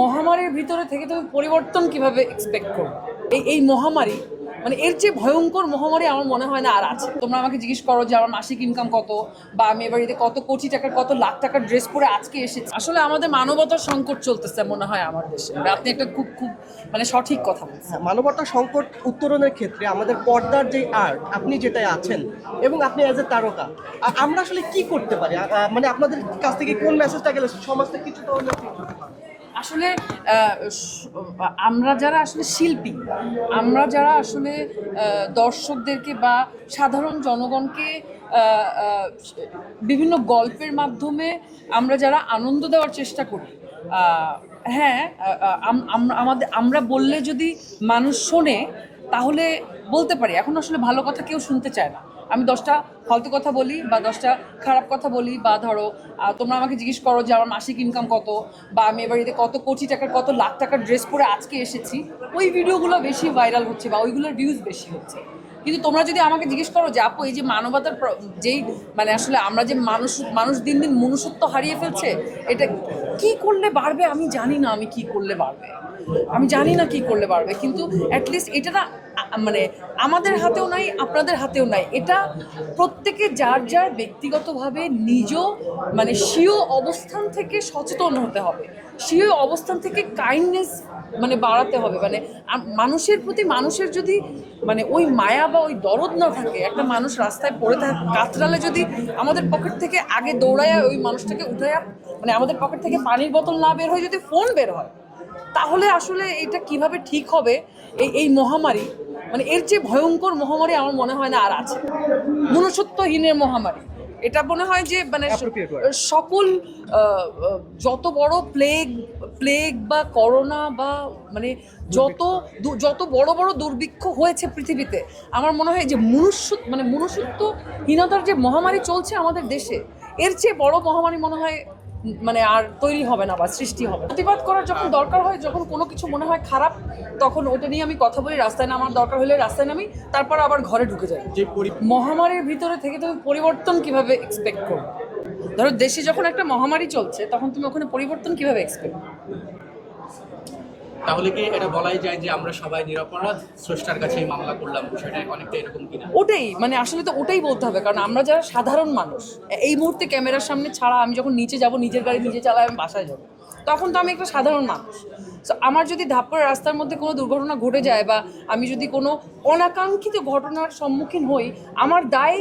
মহামারীর ভিতরে থেকে তুমি পরিবর্তন কীভাবে এক্সপেক্ট করো এই এই মহামারী মানে এর যে ভয়ঙ্কর মহামারী আমার মনে হয় না আর আছে। তোমরা আমাকে জিজ্ঞেস করো যে আমার মাসিক ইনকাম কত বা আমি এবার কত কোটি টাকার কত লাখ টাকার ড্রেস পরে আজকে এসেছি। আসলে আমাদের মানবতার সংকট চলতেছে মনে হয় আমার দেশে। আপনি একটা খুব খুব মানে সঠিক কথা বলছেন। হ্যাঁ, সংকট উত্তরণের ক্ষেত্রে আমাদের পর্দার যে আর্ট আপনি যেটাই আছেন এবং আপনি অ্যাজ এ তারকা আমরা আসলে কি করতে পারি? মানে আপনাদের কাছ থেকে কোন মেসেজটা গেলে? সমাজটা হতে পারে? আসলে আমরা যারা আসলে শিল্পী, আমরা যারা আসলে দর্শকদেরকে বা সাধারণ জনগণকে বিভিন্ন গল্পের মাধ্যমে আমরা যারা আনন্দ দেওয়ার চেষ্টা করি হ্যাঁ আমাদের, আমরা বললে যদি মানুষ শোনে, তাহলে বলতে পারি। এখন আসলে ভালো কথা কেউ শুনতে চায় না। আমি দশটা ফালতু কথা বলি বা দশটা খারাপ কথা বলি বা ধরো তোমরা আমাকে জিজ্ঞেস করো যে আমার মাসিক ইনকাম কত বা আমি এবার এতে কত কোটি টাকার, কত লাখ টাকার ড্রেস পরে আজকে এসেছি, ওই ভিডিওগুলো বেশি ভাইরাল হচ্ছে বা ওইগুলোর ভিউজ বেশি হচ্ছে। কিন্তু তোমরা যদি আমাকে জিজ্ঞেস করো যে, আপু, এই যে মানবতার যেই মানে আসলে আমরা যে মানুষ মানুষ দিন দিন মনুষ্যত্ব হারিয়ে ফেলছে, এটা কি করলে বাড়বে আমি জানি না আমি কি করলে বাড়বে। আমি জানি না কি করলে বাড়বে, কিন্তু অ্যাটলিস্ট এটা না মানে আমাদের হাতেও নাই, আপনাদের হাতেও নাই। এটা প্রত্যেকে যার যার ব্যক্তিগতভাবে নিজ মানে স্বীয় অবস্থান থেকে সচেতন হতে হবে। স্বীয় অবস্থান থেকে কাইন্ডনেস মানে বাড়াতে হবে। মানে মানুষের প্রতি মানুষের যদি মানে ওই মায়া বা ওই দরদ না থাকে, একটা মানুষ রাস্তায় পড়ে থাকে, কাতরালে যদি আমাদের পকেট থেকে আগে দৌড়ায় ওই মানুষটাকে উঠায়া মানে আমাদের পকেট থেকে পানির বোতল না বের হয় যদি ফোন বের হয় তাহলে আসলে এটা কীভাবে ঠিক হবে? এই এই মহামারী মানে এর যে ভয়ঙ্কর মহামারী আমার মনে হয় না আর আছে। মনুষ্যত্বহীনের মহামারী। এটা মনে হয় যে মানে. সকল যত বড় প্লেগ প্লেগ বা করোনা বা মানে যত যত বড় বড় দুর্ভিক্ষ হয়েছে পৃথিবীতে আমার মনে হয় যে মনুষ্য মানে মনুষ্যত্বহীনতার যে মহামারী চলছে আমাদের দেশে এর চেয়ে বড় মহামারী মনে হয় মানে আর তৈরি হবে না বা সৃষ্টি হবে প্রতিবাদ করার যখন দরকার হয় যখন কোনো কিছু মনে হয় খারাপ তখন ওটা নিয়ে আমি কথা বলি রাস্তায় নামার দরকার হলে রাস্তায় নামি তারপর আবার ঘরে ঢুকে যাই। যে মহামারীর ভিতরে থেকে তুমি পরিবর্তন কীভাবে এক্সপেক্ট করো ধরো দেশে যখন একটা মহামারী চলছে তখন তুমি ওখানে পরিবর্তন কীভাবে এক্সপেক্ট তাহলে কি এটা বলাই যায় যে আমরা সবাই নিরপরাধ? স্রষ্টার কাছে মামলা করলাম সেটা অনেকটা এরকম কিনা? ওটাই মানে আসলে তো ওটাই বলতে হবে, কারণ আমরা যারা সাধারণ মানুষ, এই মুহূর্তে ক্যামেরার সামনে ছাড়া আমি যখন নিচে যাব, নিজের গাড়ি নিজে চালাই, আমি বাসায় যাব, তখন তো আমি একটা সাধারণ মানুষ। তো আমার যদি ধাপ রাস্তার মধ্যে কোনো দুর্ঘটনা ঘটে যায় বা আমি যদি কোনো অনাকাঙ্ক্ষিত ঘটনার সম্মুখীন হই, আমার দায়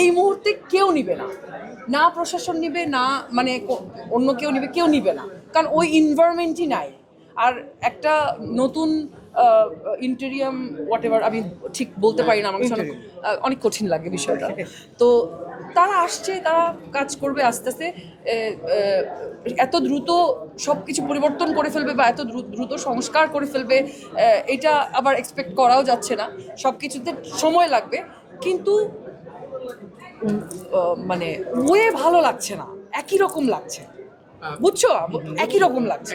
এই মুহূর্তে কেউ নিবে না। না প্রশাসন নিবে, না মানে অন্য কেউ নিবে কেউ নিবে না। কারণ ওই ইনভারমেন্টই নাই। আর একটা নতুন ইন্টেরিয়াম হোয়াট এভার আমি ঠিক বলতে পারি না আমার কাছে অনেক অনেক কঠিন লাগে বিষয়টা। তো তারা আসছে তারা কাজ করবে আস্তে আস্তে এত দ্রুত সব কিছু পরিবর্তন করে ফেলবে বা এত দ্রু- দ্রুত সংস্কার করে ফেলবে এটা আবার এক্সপেক্ট করাও যাচ্ছে না। সব কিছুতে সময় লাগবে কিন্তু মানে ওয়ে ভালো লাগছে না। একই রকম লাগছে। বুঝছ? একই রকম লাগছে।